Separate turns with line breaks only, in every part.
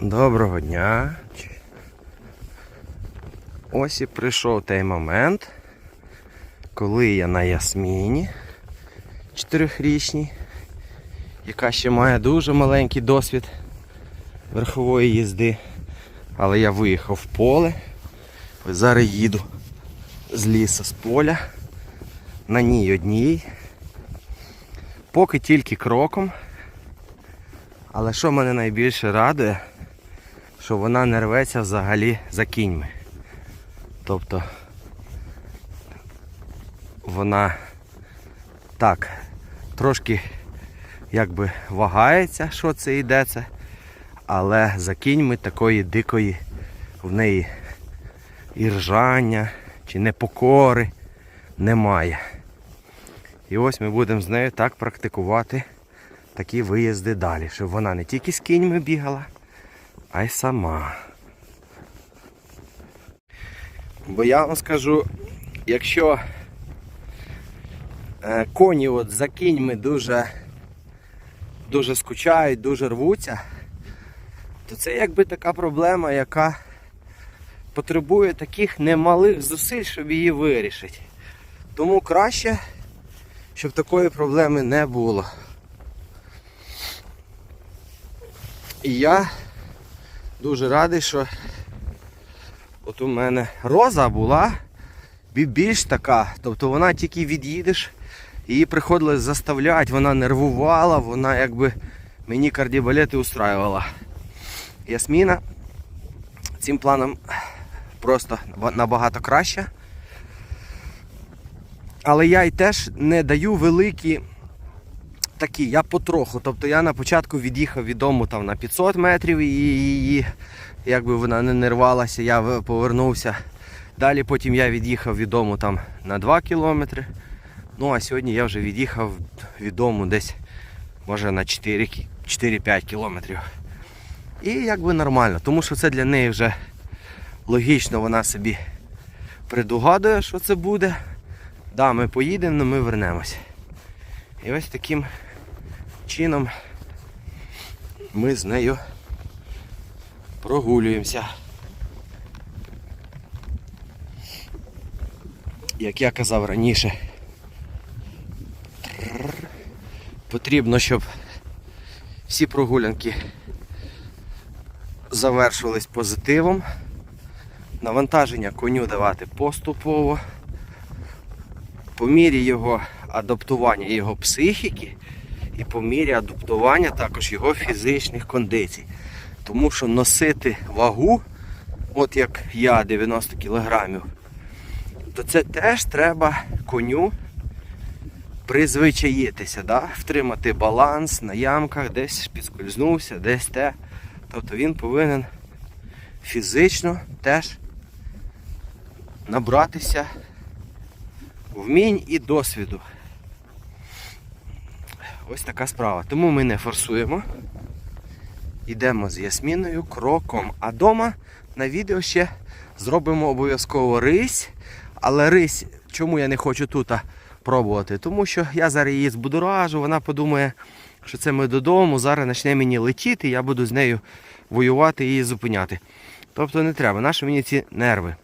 Доброго дня. Ось і прийшов той момент, коли я на Ясміні чотирьохрічній, яка ще має дуже маленький досвід верхової їзди. Але я виїхав в поле. Зараз їду з лісу з поля. На ній одній. Поки тільки кроком. Але що мене найбільше радує, що вона не рветься взагалі за кіньми. Тобто вона так трошки якби вагається, що це йдеться, але за кіньми такої дикої в неї і ржання чи непокори немає. І ось ми будемо з нею так практикувати такі виїзди далі, щоб вона не тільки з кіньми бігала, а й сама. Бо я вам скажу, якщо е, коні от за кіньми дуже, дуже скучають, дуже рвуться, то це якби така проблема, яка потребує таких немалих зусиль, щоб її вирішити. Тому краще, щоб такої проблеми не було. І я дуже радий, що от у мене роза була більш така. Тобто вона тільки від'їдеш, її приходилось заставляти, вона нервувала, вона якби мені кардіобалети устраювала. Ясміна цим планом просто набагато краще. Але я й теж не даю великі такі, я потроху. Тобто я на початку від'їхав від дому там на 500 метрів і її, якби вона не нервалася, я повернувся. Далі потім я від'їхав від дому там на 2 кілометри. Ну а сьогодні я вже від'їхав від дому десь може на 4 кі- 4-5 кілометрів. І якби нормально, тому що це для неї вже логічно вона собі предугадує, що це буде. Да, ми поїдемо, але ми вернемось. І ось таким чином ми з нею прогулюємося. Як я казав раніше, потрібно, щоб всі прогулянки завершувались позитивом. Навантаження коню давати поступово. По мірі його адаптування його психіки і по мірі адаптування також його фізичних кондицій. Тому що носити вагу, от як я 90 кілограмів, то це теж треба коню призвичаїтися, да? втримати баланс на ямках, десь підскользнувся, десь те. Тобто він повинен фізично теж набратися вмінь і досвіду. Ось така справа. Тому ми не форсуємо. Йдемо з Ясміною кроком. А дома на відео ще зробимо обов'язково рись. Але рись, чому я не хочу тут пробувати? Тому що я зараз її збудоражу, вона подумає, що це ми додому, зараз почне мені летіти, я буду з нею воювати і зупиняти. Тобто не треба, наші мені ці нерви.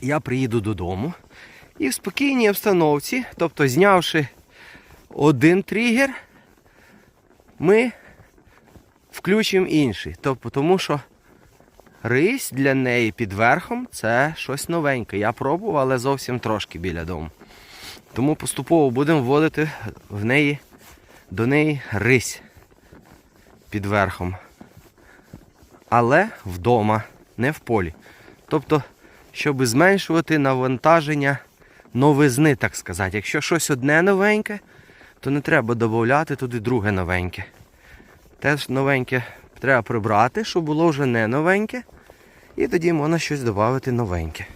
Я приїду додому і в спокійній обстановці, тобто знявши один тригер, ми включимо інший. Тобто, тому що рись для неї під верхом це щось новеньке. Я пробував, але зовсім трошки біля дому. Тому поступово будемо вводити в неї, до неї рись під верхом. Але вдома, не в полі. Тобто, щоб зменшувати навантаження новизни, так сказати. Якщо щось одне новеньке, то не треба додати туди друге новеньке. Теж новеньке треба прибрати, щоб було вже не новеньке. І тоді можна щось додати новеньке.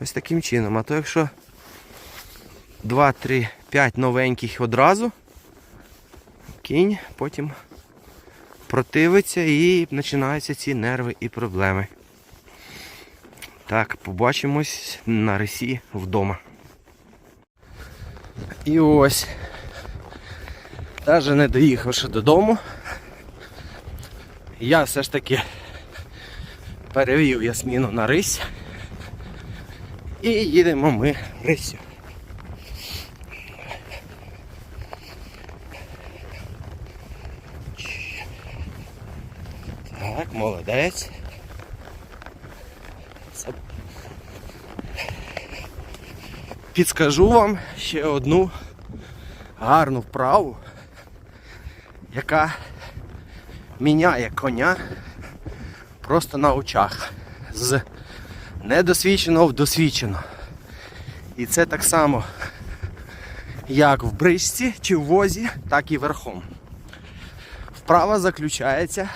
Ось таким чином. А то якщо 2, 3, 5 новеньких одразу, кінь потім противиться і починаються ці нерви і проблеми. Так, побачимось на рисі вдома. І ось. Навіть не доїхавши додому, Я все ж таки перевів ясміну на рись. І їдемо ми рисю. Так, молодець. Підскажу вам ще одну гарну вправу, яка міняє коня просто на очах. З недосвідченого в досвідчено. І це так само як в бричці чи в возі, так і верхом. Вправа заключається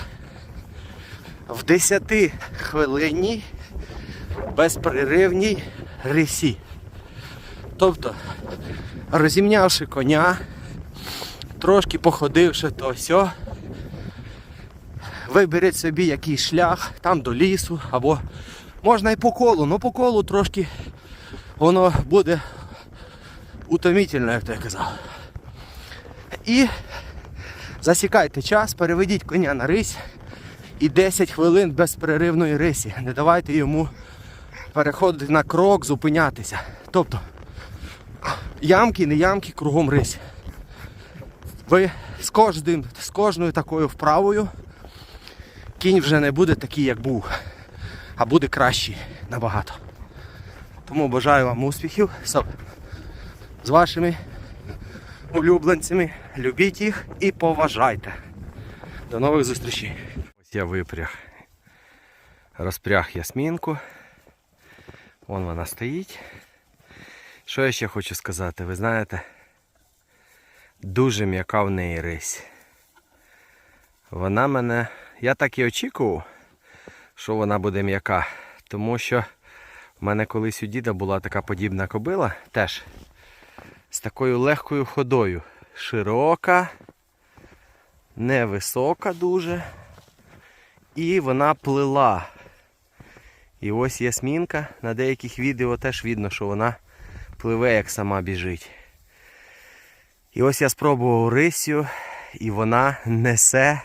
в 10 хвилинній безперервній рисі. Тобто, розімнявши коня, трошки походивши то сьо, виберіть собі якийсь шлях там до лісу, або можна і по колу, але по колу трошки воно буде утомительно, як то я казав. І засікайте час, переведіть коня на рись і 10 хвилин безперервної рисі. Не давайте йому переходити на крок, зупинятися. Тобто ямки, не ямки, кругом рись. Ви з кожним, з кожною такою вправою кінь вже не буде такий, як був, а буде кращий набагато. Тому бажаю вам успіхів з- вашими улюбленцями. Любіть їх і поважайте. До нових зустрічей. Ось я випряг. Розпряг ясмінку. Вон вона стоїть. Що я ще хочу сказати? Ви знаєте, дуже м'яка в неї рись. Вона мене. Я так і очікував, що вона буде м'яка. Тому що в мене колись у діда була така подібна кобила, теж з такою легкою ходою. Широка, невисока дуже. І вона плила. І ось ясмінка. На деяких відео теж видно, що вона пливе, як сама біжить. І ось я спробував рисю, і вона несе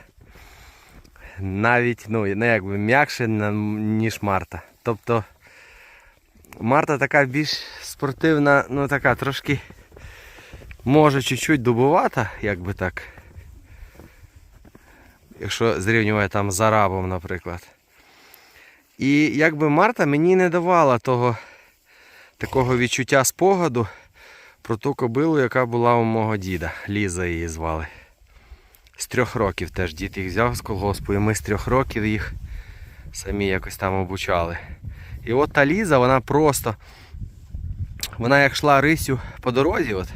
навіть ну, якби м'якше, ніж Марта. Тобто Марта така більш спортивна, ну така трошки може чуть-чуть дубовата, як би так. Якщо зрівнювати там з арабом, наприклад. І якби Марта мені не давала того такого відчуття спогаду про ту кобилу, яка була у мого діда. Ліза її звали. З трьох років теж дід їх взяв з колгоспу, і ми з трьох років їх самі якось там обучали. І от та Ліза, вона просто, вона як йшла рисю по дорозі, от,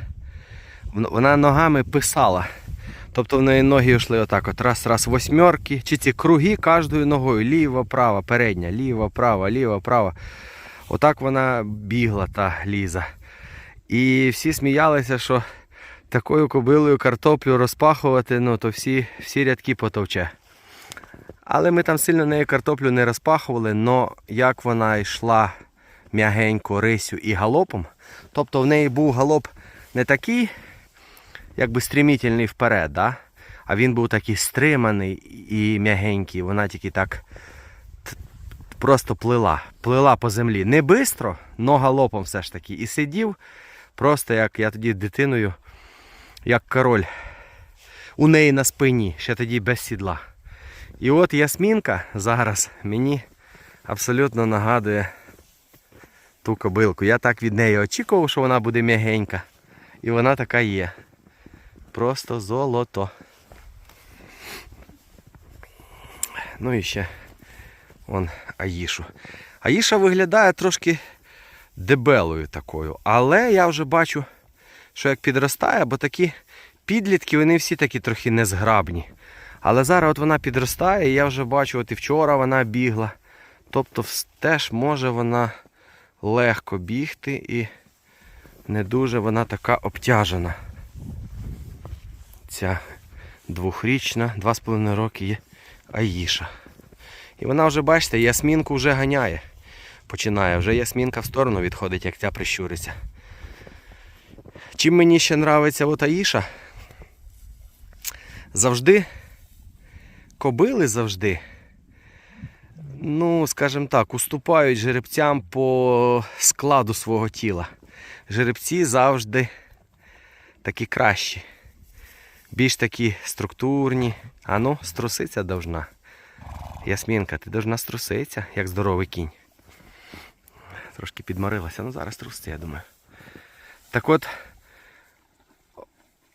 вона ногами писала. Тобто в неї ноги йшли отак, от раз, раз, восьмерки, чи ці круги кожною ногою, ліва, права, передня, ліва, права, ліва, права. Отак вона бігла, та Ліза. І всі сміялися, що такою кобилою картоплю розпахувати, ну то всі, всі рядки потовче. Але ми там сильно нею картоплю не розпахували, але як вона йшла м'ягенько рисю і галопом, тобто в неї був галоп не такий, якби стрімітельний вперед, да? а він був такий стриманий і м'ягенький. Вона тільки так просто плила, плила по землі. Не бистро, но галопом все ж таки. І сидів просто як я тоді дитиною, як король. У неї на спині, ще тоді без сідла. І от Ясмінка зараз мені абсолютно нагадує ту кобилку. Я так від неї очікував, що вона буде м'ягенька. І вона така є. Просто золото. Ну і ще вон Аїшу. Аїша виглядає трошки дебелою такою. Але я вже бачу, що як підростає, бо такі підлітки, вони всі такі трохи незграбні. Але зараз от вона підростає, і я вже бачу, от і вчора вона бігла. Тобто теж може вона легко бігти і не дуже вона така обтяжена. Ця двохрічна, два з половиною роки є Аїша. І вона вже, бачите, ясмінку вже ганяє. Починає. Вже ясмінка в сторону відходить, як ця прищуриться. Чим мені ще нравиться от Аїша? Завжди, кобили завжди, ну, скажімо так, уступають жеребцям по складу свого тіла. Жеребці завжди такі кращі. Більш такі структурні. А ну, струситься должна. Ясмінка, ти должна струситися, як здоровий кінь. Трошки підморилася, ну зараз труситься, я думаю. Так от,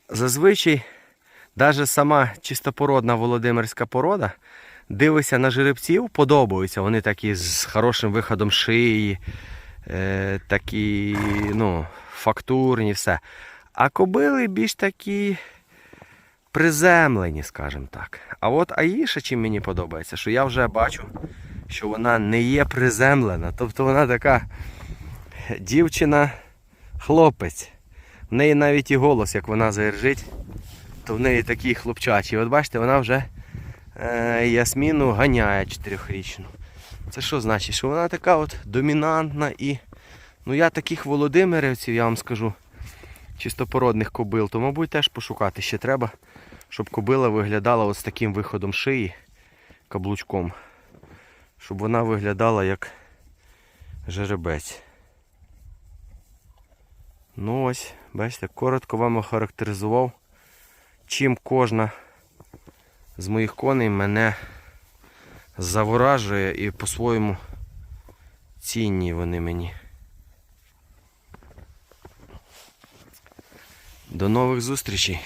зазвичай, навіть сама чистопородна володимирська порода дивиться на жеребців, подобаються. Вони такі з хорошим виходом шиї, е, такі, ну, фактурні, все. А кобили більш такі приземлені, скажімо так. А от Аїша чим мені подобається, що я вже бачу, що вона не є приземлена. Тобто вона така дівчина-хлопець. В неї навіть і голос, як вона заіржить, то в неї такий хлопчачий. От бачите, вона вже е, Ясміну ганяє чотирьохрічну. Це що значить? Що вона така от домінантна і. Ну я таких володимирівців, я вам скажу, чистопородних кобил, то, мабуть, теж пошукати ще треба, щоб кобила виглядала от з таким виходом шиї, каблучком. Щоб вона виглядала як жеребець. Ну ось, бачите, коротко вам охарактеризував, чим кожна з моїх коней мене заворажує і по-своєму цінні вони мені. До нових зустрічей!